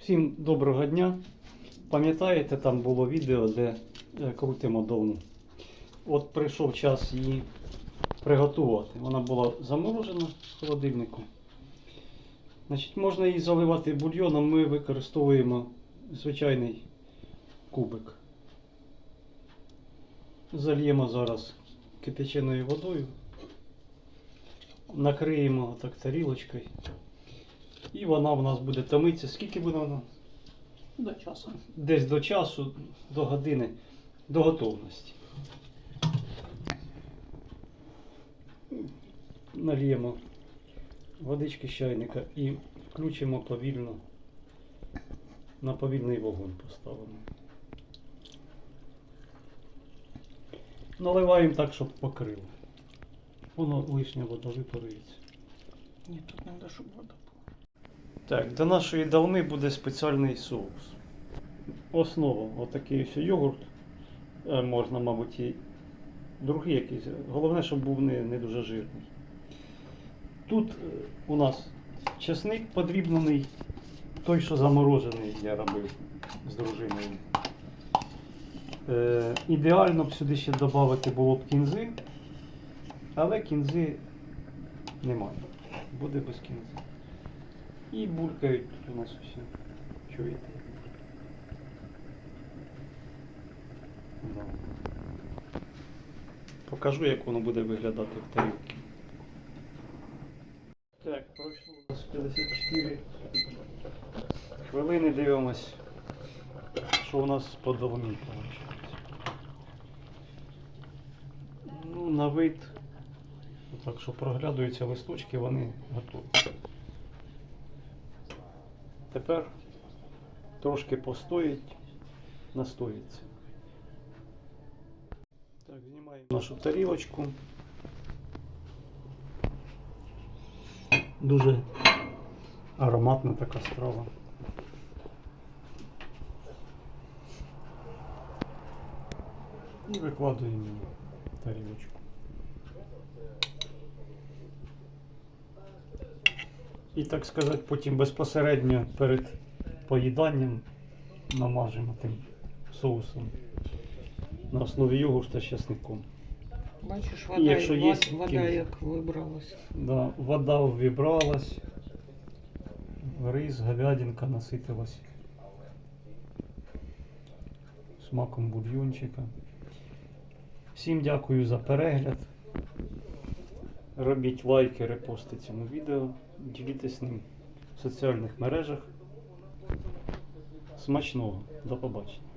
Всім доброго дня. Пам'ятаєте, там було відео, де е, крутимо довну. От прийшов час її приготувати. Вона була заморожена в холодильнику. Значить, можна її заливати бульйоном, ми використовуємо звичайний кубик. Зальємо зараз кипяченою водою, накриємо так тарілочкою. І вона в нас буде томитися. Скільки буде вона? До часу. Десь до часу, до години, до готовності. Нальємо водички з чайника і включимо повільно. На повільний вогонь поставимо. Наливаємо так, щоб покрило. Воно лишня вода випарується. Ні, тут треба, щоб вода. Так, до нашої долми буде спеціальний соус. Основа отакий ось йогурт. Е, Можна, мабуть, і другий якийсь. Головне, щоб був не, не дуже жирний. Тут е, у нас чесник подрібнений, той, що заморожений, я робив з дружиною. Е, ідеально б сюди ще додати було б кінзи, але кінзи немає. Буде без кінзи. І булькають тут у нас усі. Чуєте? Да. Покажу, як воно буде виглядати в тарілці. Так, пройшло у нас 54 хвилини дивимось, що у нас по долмі виходить. Ну, на вид, так що проглядуються листочки, вони готові. Тепер трошки постоїть, настоїться. Так, знімаємо нашу тарілочку. Дуже ароматна така страва. І викладуємо її в тарілочку. І так сказати, потім безпосередньо перед поїданням намажемо тим соусом на основі йогурта з часником. Бачиш, І вода, якщо є вод- вода кінь- як вибралась. Да, вода ввібралась, рис, говядинка наситилась смаком бульйончика. Всім дякую за перегляд. Робіть лайки, репости цьому відео, діліться ним в соціальних мережах. Смачного, до побачення.